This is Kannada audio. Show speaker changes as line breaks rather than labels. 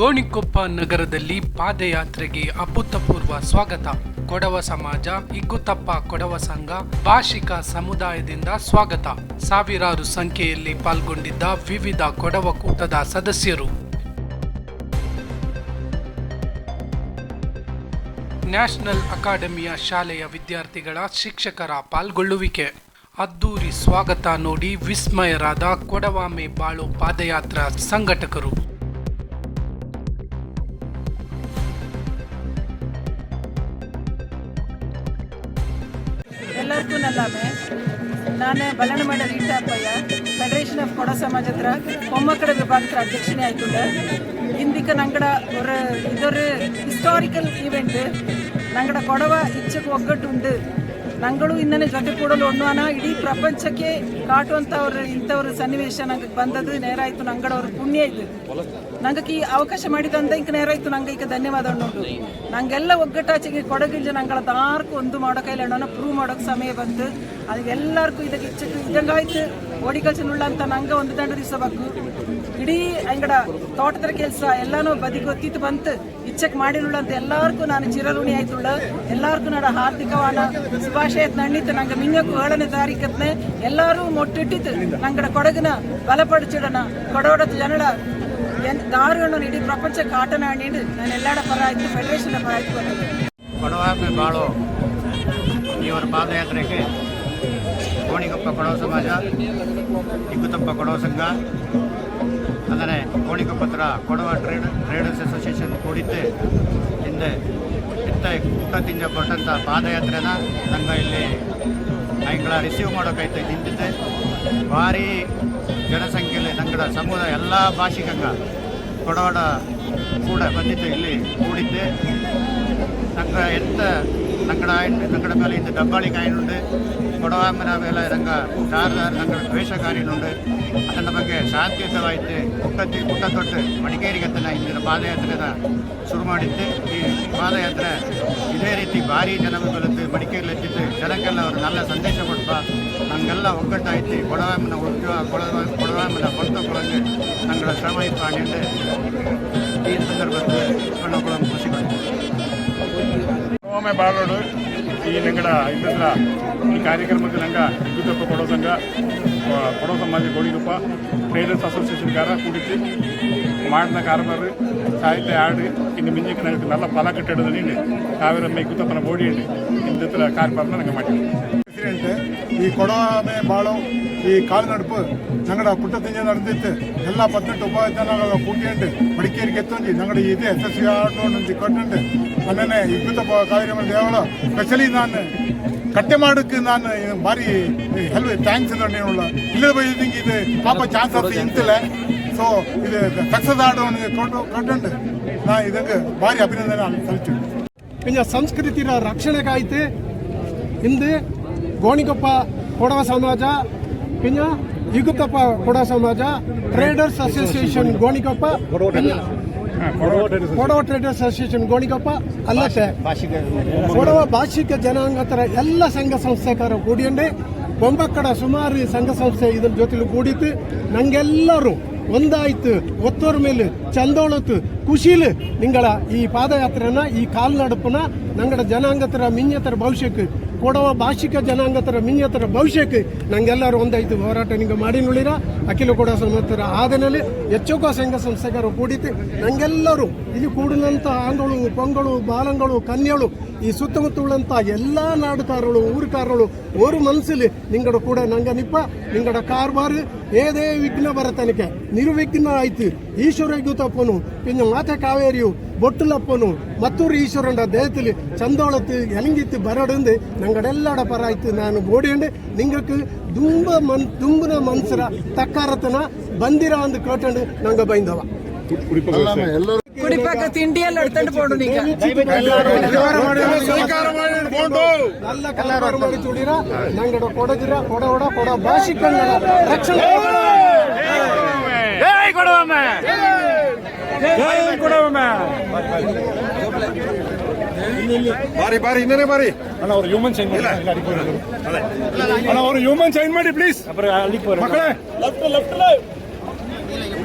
ಗೋಣಿಕೊಪ್ಪ ನಗರದಲ್ಲಿ ಪಾದಯಾತ್ರೆಗೆ ಅಭೂತಪೂರ್ವ ಸ್ವಾಗತ. ಕೊಡವ ಸಮಾಜ ಇಗ್ಗುತಪ್ಪ ಕೊಡವ ಸಂಘ, ಭಾಷಿಕ ಸಮುದಾಯದಿಂದ ಸ್ವಾಗತ. ಸಾವಿರಾರು ಸಂಖ್ಯೆಯಲ್ಲಿ ಪಾಲ್ಗೊಂಡಿದ್ದ ವಿವಿಧ ಕೊಡವ ಕೂಟದ ಸದಸ್ಯರು. ನ್ಯಾಷನಲ್ ಅಕಾಡೆಮಿಯ ಶಾಲೆಯ ವಿದ್ಯಾರ್ಥಿಗಳ ಶಿಕ್ಷಕರ ಪಾಲ್ಗೊಳ್ಳುವಿಕೆ. ಅದ್ದೂರಿ ಸ್ವಾಗತ ನೋಡಿ ವಿಸ್ಮಯರಾದ ಕೊಡವಾಮೆ ಬಾಳು ಪಾದಯಾತ್ರಾ ಸಂಘಟಕರು.
ನಾನು ಬಲ್ಲಣಮಠ ರೀಟಾಪಯ್ಯ ಫೆಡರೇಷನ್ ಆಫ್ ಕೊಡ ಸಮಾಜ ಹತ್ರ ಮೊಮ್ಮಕ್ಕಳ ವಿಭಾಗದ ಅಧ್ಯಕ್ಷನೇ ಆಯ್ತುಂಡು ಇಂದಿಕ್ಕೆ ನಂಗಡ ஒரு இது ஒரு ಈವೆಂಟ್ ನಂಗಡ ಕೊಡವ கொடவை ಒಗ್ಗಟ್ಟು ஒக்கட்டு ನಂಗಳು ಇನ್ನೇ ಜೊತೆ ಕೂಡಲು ಅನ್ನುವನ ಇಡೀ ಪ್ರಪಂಚಕ್ಕೆ ಕಾಟುವಂಥವ್ರು ಇಂಥವ್ರ ಸನ್ನಿವೇಶ ನಂಗೆ ಬಂದದ್ದು ನೇರಾಯ್ತು ನಂಗಡವ್ರ ಪುಣ್ಯ ಇದು. ನಂಗೆ ಈ ಅವಕಾಶ ಮಾಡಿದಂತ ಇಂಕ ನೇರಾಯ್ತು ನಂಗೆ ಈಗ ಧನ್ಯವಾದ ನೋಡು ನಂಗೆಲ್ಲ ಒಗ್ಗಟ್ಟಾಚೆಗೆ ಕೊಡಗಿಲ್ಜ ನಂಗಳ ದಾರ್ಕು ಒಂದು ಮಾಡೋ ಕೈಲಿ ಅಣ್ಣನ ಪ್ರೂವ್ ಮಾಡೋಕೆ ಸಮಯ ಬಂತು. ಅದಕ್ಕೆ ಎಲ್ಲರಿಗೂ ಇದಕ್ಕೆ ಇದ್ದಂಗಾಯ್ತು. ಇದಂಗಾಯ್ತು ಓಡಿಕಲ್ಚರ್ ಅಂತ ನಂಗೆ ಒಂದು ದಂಡ ದಿವಸಬೇಕು ಇಡೀ ಅಂಗಡ ತೋಟದ ಕೆಲಸ ಎಲ್ಲಾನು ಬದಿಗೊತ್ತಿತ್ತು ಬಂತು. ಇಚ್ಚಕ್ ಮಾಡಿರುಳ್ಳ ಅಂತ ಎಲ್ಲಾರ್ಗು ನಾನು ಚಿರಋಣಿ ಆಯ್ತುಳ್ಳ. ಎಲ್ಲಾರ್ಗು ನಡ ಹಾರ್ದಿಕವಾದ ಶುಭಾಶಯ ನಣ್ಣಿತ್ತು. ನಂಗೆ ಮಿಂಗಕ್ಕೂ ಏಳನೇ ತಾರೀಕತ್ನೆ ಎಲ್ಲಾರು ಮೊಟ್ಟಿಟ್ಟಿತ್ತು. ನಂಗಡ ಕೊಡಗಿನ ಬಲಪಡಿಸಿಡನ ಕೊಡೋಡ ಜನಡ ಎಂತ ದಾರುಗಳನ್ನು ಇಡೀ ಪ್ರಪಂಚ ಕಾಟನ ಆಡಿಂಡು. ನಾನು ಎಲ್ಲಾಡ ಪರ ಆಯ್ತು ಫೆಡರೇಷನ್ ಪರ ಆಯ್ತು
ಬಾಳು. ಇವರ ಪಾದಯಾತ್ರೆಗೆ ಕೋಣಿಗೊಪ್ಪ ಕೊಡವ ಸಮಾಜ ಇಗ್ಗುತಪ್ಪ ಕೊಡೋ ಸಂಘ. ಕೋಣಿಕ ಪತ್ರ ಕೊಡವ ಟ್ರೇಡ್, ಟ್ರೇಡರ್ಸ್ ಅಸೋಸಿಯೇಷನ್ ಕೂಡಿದ್ದೆ. ಹಿಂದೆ ಇತ್ತ ತಿಂಜ ಕೊಟ್ಟಂಥ ಪಾದಯಾತ್ರೆನ ನಂಗೆ ಇಲ್ಲಿ ನಾಯಿಗಳ ರಿಸೀವ್ ಮಾಡೋಕೈತೆ ನಿಂತಿದ್ದೆ. ಭಾರಿ ಜನಸಂಖ್ಯೆಯಲ್ಲಿ ನಂಗಡ ಸಮುದಾಯ, ಎಲ್ಲ ಭಾಷಿಕಂಗ ಕೊಡವಾಡ ಕೂಡ ಬಂದಿದ್ದೆ ಇಲ್ಲಿ ಕೂಡಿದ್ದೆ. ನಂಗೆ ಎಂತ, ನಂಗಡ ಆಯ್ನು ನಂಗಡ ಮೇಲೆ ಇಂದು ಡಬ್ಬಾಳಿ ಕಾಯಿನುಂಡೆ ಕೊಡವಾಮನ ವೇಲ ರಂಗ ಶಾರದಾರ ರಂಗದ ದ್ವೇಷಕಾರಿಯನ್ನುಂಡು ಅದರ ಬಗ್ಗೆ ಸಾಧ್ಯತವಾಯಿತು ಕುಟ್ಟತ್ತಿ ಕುಟ್ಟ ತೊಟ್ಟು ಮಡಿಕೇರಿಗತ್ತನ್ನು ಇಂದಿನ ಪಾದಯಾತ್ರೆನ ಶುರು ಮಾಡಿದ್ದೆ ಈ ಪಾದಯಾತ್ರೆ ಇದೇ ರೀತಿ ಭಾರಿ ಜನರು ಬಲದ್ದು ಮಡಿಕೇರಿಯಲ್ಲಿ ಎತ್ತಿದ್ದು ಜನಕ್ಕೆಲ್ಲ ಅವರು நல்ல ಸಂದೇಶ ಕೊಡ್ತಾ ನಮಗೆಲ್ಲ ಒಗ್ಗಟ್ಟಾಯ್ತು ಕೊಡವಾಮನ ಉದ್ಯೋಗ ಕೊಡವ ಕೊಡವಾಮನ ಕೊಡ್ತಾ ಕೊಡಂಗೆ ನಂಗಳ ಶ್ರಮ ಇಪ್ಪ ಈ ಸಂದರ್ಭದಲ್ಲಿ
ಒಮ್ಮೆ ಬಾಳೋಡು ಈ ನಂಗಡ ಇದ್ರ ಈ ಕಾರ್ಯಕ್ರಮಕ್ಕೆ ನಂಗ ವಿದ್ಯುತ್ತಪ್ಪ ಕೊಡೋ ಸಂಘ ಕೊಡೋ ಸಮಾಜ ಗೋಡಿಗುಪ್ಪ ಟ್ರೇಡರ್ಸ್ ಅಸೋಸಿಯೇಷನ್ ಕಾರ ಕೂಡಿಸಿ ಮಾಡಿದ ಕಾರ್ಬಾರ್, ಸಾಹಿತ್ಯ ಆಡ್ರಿ ಇನ್ನು ಮಿಂಜಿಗೆ ನಂಗೆ ನಲ್ಲ ಫಲ ನೀಡಿ ಕಾವೇರಮ್ಮ ಇಕ್ಕುತ್ತಪ್ಪನ ಬೋಡಿ ಉಂಡು ಇಂದಿತ್ರ ಕಾರ್ಬಾರ್ನ ನಂಗೆ
ಪ್ರೆಸಿಡೆಂಟ್ ಈ ಕೊಡಾನೆ ಬಾಳು ಈ ಕಾಲ್ನಡುಪು ഞങ്ങളുടെ കുട്ടത്തിൻ്റെ നടത്തിയിട്ട് എല്ലാ പത്തെട്ട് ഉപാധ്യാനങ്ങളെ കൂട്ടിയിട്ട് മടിക്കേരിക്ക് എത്തുകയും ഞങ്ങളുടെ ഇത് എസ് എസ് സി ആയിട്ടുകൊണ്ട് നിൽക്കട്ടുണ്ട് അങ്ങനെ ഇപ്പോഴത്തെ കാര്യങ്ങൾ ദേവള് സ്പെഷ്യലി ഞാൻ ಕಟ್ಟೆಮಾಡಕ್ಕೆ ನಾನು ಭಾರಿ ಹೆಲ್ವೆ ಥ್ಯಾಂಕ್ಸ್ ಅಂದ್ರೆ ಹೇಳೋಣ ಇಲ್ಲದ ಬೈದಿಂಗ್ ಇದು ಪಾಪ ಚಾನ್ಸ್ ಅಂತ ಇಂತಿಲ್ಲ ಸೊ ಇದು ಸಕ್ಸಸ್ ಆಡೋನಿಗೆ ಕೊಟ್ಟು ಕೊಟ್ಟುಂಟು ನಾ ಇದಕ್ಕೆ ಭಾರಿ ಅಭಿನಂದನೆ ಸಲ್ಲಿಸ್ತೀನಿ
ಸಂಸ್ಕೃತಿನ ರಕ್ಷಣೆಗಾಯ್ತು ಹಿಂದೆ ಗೋಣಿಕೊಪ್ಪ ಕೊಡವ ಸಮಾಜ ಪಿನ್ನ ಇಗುತ್ತಪ್ಪ ಕೊಡವ ಸಮಾಜ traders association Gonikoppa Kodava traders association Gonikoppa, ಅಲ್ಲತ್ತೆ. Kodava ಭಾಷಿಕ ಜನಾಂಗತರ ಎಲ್ಲ ಸಂಘ ಸಂಸ್ಥೆಕಾರ ಕೂಡಿಯಂಡೆ. ಬೊಂಬಕ್ಕಡ ಸುಮಾರು ಸಂಘ ಸಂಸ್ಥೆ ಇದ್ರ ಜೊತೆಲಿ ಕೂಡಿತ್ತು. ನಂಗೆಲ್ಲರೂ ಒಂದಾಯ್ತು, ಒತ್ತೋರ್ ಮೇಲೆ ಚಂದೋಳತ್ತು ಖುಷಿಲು ನಿಂಗಳ ಈ ಪಾದಯಾತ್ರೆನ, ಈ ಕಾಲ್ನಡಪನ, ನಂಗಡ ಜನಾಂಗತರ ಮಿನ್ಯತರ ಭವಿಷ್ಯಕ್ಕೆ ಕೊಡವ ಭಾಷಿಕ ಜನಾಂಗತರ ಮಿಂಜತರ ಭವಿಷ್ಯಕ್ಕೆ ನಂಗೆಲ್ಲರೂ ಒಂದಾಯ್ತು. ಹೋರಾಟ ನಿಂಗೆ ಮಾಡಿ ನುಳಿರ ಅಖಿಲ ಕೊಡ ಸಮರ್ಥರ ಆದನಲ್ಲಿ ಹೆಚ್ಚುಕ ಸಂಘ ಸಂಸ್ಥೆಗಾರರು ಕೂಡಿತು. ನಂಗೆಲ್ಲರೂ ಇಲ್ಲಿ ಕೂಡಿದಂಥ ಆಂಗಳು ಪೊಂಗಳು ಬಾಲಂಗಳು ಕನ್ಯಳು ಈ ಸುತ್ತಮುತ್ತ ಉಳ್ಳಂಥ ಎಲ್ಲ ನಾಡುಕಾರಗಳು ಊರುಕಾರಗಳು ಓರು ಮನಸ್ಸಲ್ಲಿ ನಿಂಗಡ ಕೂಡ ನಂಗೆ ನಿಪ್ಪ ನಿಂಗಡ ಕಾರ್ಬಾರು ಏದೇ ವಿಘ್ನ ಬರತನಕ ನಿರ್ವಿಘ್ನ ಆಯ್ತು. ಈಶ್ವರ ತಪ್ಪನು ಇನ್ನು ಮಾತೆ ಕಾವೇರಿಯು ಬೊಟ್ಟುಲಪ್ಪನು ಮತ್ತೂರು ಈಶ್ವರಂಡ ದೇಹದಲ್ಲಿ ಚಂದೋಳತ್ತು ಎಲಂಗಿತ್ತು ಬರಡಂದು ನಂಗಡೆಲ್ಲಡ ಪರ ಆಯ್ತು. ನಾನು ಬೋಡಿಯಂಡು ನಿಂಗಕ್ಕೆ ತುಂಬ ಮನ್ ದುಂಬನ ಮನ್ಸರ ತಕ್ಕಾರತನ ಬಂದಿರ ಅಂದು ಕೇಟಂಡು ನಂಗೆ ಬೈಂದವ.
ಕುಡಿಪಾಕ ದುಡಿಪಾಕ ತಿಂಡಿಯಲ್ಲಿ ಅಡ್ತಂಡು ಪೋಡು ನಿಂಗ
ನಲ್ಲ ಕಲಾಕಾರ ಮಾಡಿ ತುಡಿರ ನಂಗಡ ಕೊಡದಿರ ಕೊಡವಡ ಕೊಡ ಭಾಷೆ ಕನ್ನಡ ರಕ್ಷಣೆ
ಕೊಡವಮ್ಮೆ ಕೊಡವಮ್ಮೆ
ಬಾರಿ ಬಾರಿ ಇನ್ನೇನೆ ಬಾರಿ
ಅಣ್ಣ ಅವರು ಹ್ಯೂಮನ್ ಸೈನ್ ಮಾಡಿ ಅಣ್ಣ ಅವರು ಹ್ಯೂಮನ್ ಸೈನ್ ಮಾಡಿ ಪ್ಲೀಸ್ ಮಕ್ಕಳೇ ಲೆಫ್ಟ್ ಲೆಫ್ಟ್ ಲೆಫ್ಟ್